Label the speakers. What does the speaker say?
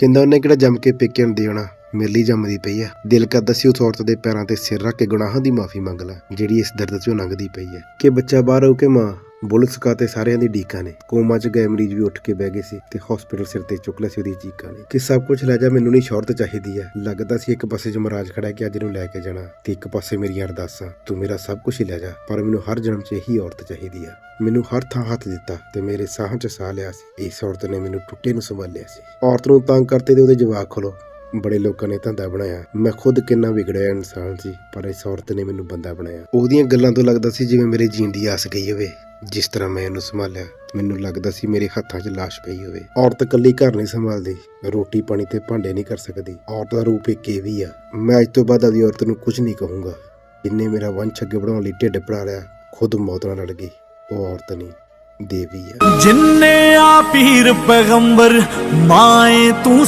Speaker 1: ਕਹਿੰਦਾ ਉਹਨੇ ਕਿਹੜਾ ਜੰਮ ਕੇ ਪੇਕੇ ਨੂੰ ਦੇ ਆਉਣਾ ਮੇਰੇ ਲਈ ਜੰਮਦੀ ਪਈ ਆ। ਦਿਲ ਕਰਦਾ ਸੀ ਉਸ ਔਰਤ ਦੇ ਪੈਰਾਂ ਤੇ ਸਿਰ ਰੱਖ ਕੇ ਗੁਨਾਹਾਂ ਦੀ ਮਾਫੀ ਮੰਗ ਲਾ, ਜਿਹੜੀ ਇਸ ਦਰਦ ਚੋਂ ਲੰਘਦੀ ਪਈ ਹੈ ਕਿ ਬੱਚਾ ਬਾਹਰ ਹੋ ਕੇ ਮਾਂ? ਬੁਲਸ ਸਕਾ ਤੇ ਸਾਰਿਆਂ ਦੀ ਢੀਕਾਂ ਨੇ। ਕੋਮਾ ਚ ਗਏ ਮਰੀਜ਼ ਵੀ ਉੱਠ ਕੇ ਬਹਿ ਗਏ ਸੀ ਤੇ ਹਸਪੀਟਲ ਸਿਰ ਤੇ ਚੁੱਕ ਲਿਆ ਸੀ ਉਹਦੀ ਚੀਕਾਂ ਨੇ। ਕਿ ਸਭ ਕੁਝ ਲੈ ਜਾ, ਮੈਨੂੰ ਨਹੀਂ ਸ਼ੌਹਰਤ ਚਾਹੀਦੀ ਹੈ ਲੱਗਦਾ ਸੀ ਇੱਕ ਪਾਸੇ ਜਮਰਾਜ ਖੜਾ ਕਿ ਅੱਜ ਨੂੰ ਲੈ ਕੇ ਜਾਣਾ ਤੇ ਇੱਕ ਪਾਸੇ ਮੇਰੀਆਂ ਅਰਦਾਸਾਂ। ਤੂੰ ਮੇਰਾ ਸਭ ਕੁਝ ਹੀ ਲੈ ਜਾ, ਪਰ ਮੈਨੂੰ ਹਰ ਜਨਮ 'ਚ ਇਹੀ ਔਰਤ ਚਾਹੀਦੀ ਹੈ ਮੈਨੂੰ ਹਰ ਥਾਂ ਹੱਥ ਦਿੱਤਾ ਤੇ ਮੇਰੇ ਸਾਹ 'ਚ ਸਾਹ ਲਿਆ ਸੀ। ਇਸ ਔਰਤ ਨੇ ਮੈਨੂੰ ਟੁੱਟੇ ਨੂੰ ਸੰਭਾਲਿਆ ਸੀ। ਔਰਤ ਨੂੰ ਤੰਗ ਕਰਤੇ ਤੇ ਉਹਦੇ ਜਵਾਕ ਖੋਲੋ। ਬੜੇ ਲੋਕਾਂ ਨੇ ਧੰਦਾ ਬਣਾਇਆ। ਮੈਂ ਖੁਦ ਕਿੰਨਾ ਵਿਗੜਿਆ ਇਨਸਾਨ ਸੀ, ਪਰ ਇਸ ਔਰਤ ਨੇ ਮੈਨੂੰ ਬੰਦਾ ਬਣਾਇਆ। ਉਹਦੀਆਂ ਗੱਲਾਂ ਤੋਂ ਲੱਗਦਾ ਸੀ ਜਿਵੇਂ ਮੇਰੇ ਜੀਣ ਦੀ ਆਸ ਗਈ ਹੋਵੇ। ਜਿਸ ਤਰ੍ਹਾਂ ਮੈਂ ਉਹਨੂੰ ਸੰਭਾਲਿਆ, ਮੈਨੂੰ ਲੱਗਦਾ ਸੀ ਮੇਰੇ ਹੱਥਾਂ 'ਚ ਲਾਸ਼ ਪਈ ਹੋਵੇ। ਔਰਤ ਇਕੱਲੀ ਘਰ ਨਹੀਂ ਸੰਭਾਲਦੀ, ਰੋਟੀ ਪਾਣੀ ਤੇ ਭਾਂਡੇ ਨਹੀਂ ਕਰ ਸਕਦੀ। ਔਰਤ ਦਾ ਰੂਪ ਇੱਕ ਇਹ ਵੀ ਆ, ਮੈਂ ਅੱਜ ਤੋਂ ਬਾਅਦ ਆਦੀ ਔਰਤ ਨੂੰ ਕੁਝ ਨਹੀਂ ਕਹੂੰਗਾ। ਜਿੰਨੇ ਮੇਰਾ ਵੰਸ਼ ਅੱਗੇ ਵਧਾਉਣ ਲਈ ਢਿੱਡ ਪੜਾ ਲਿਆ, ਖੁਦ ਮੌਤ ਨਾਲ ਲੜ ਗਈ। ਉਹ ਔਰਤ ਨਹੀਂ, ਦੇਵੀ ਆ।
Speaker 2: ਜਿੰਨੇ ਆ ਪੀਰ ਪੈਗੰਬਰ, ਮਾਏ ਤੂੰ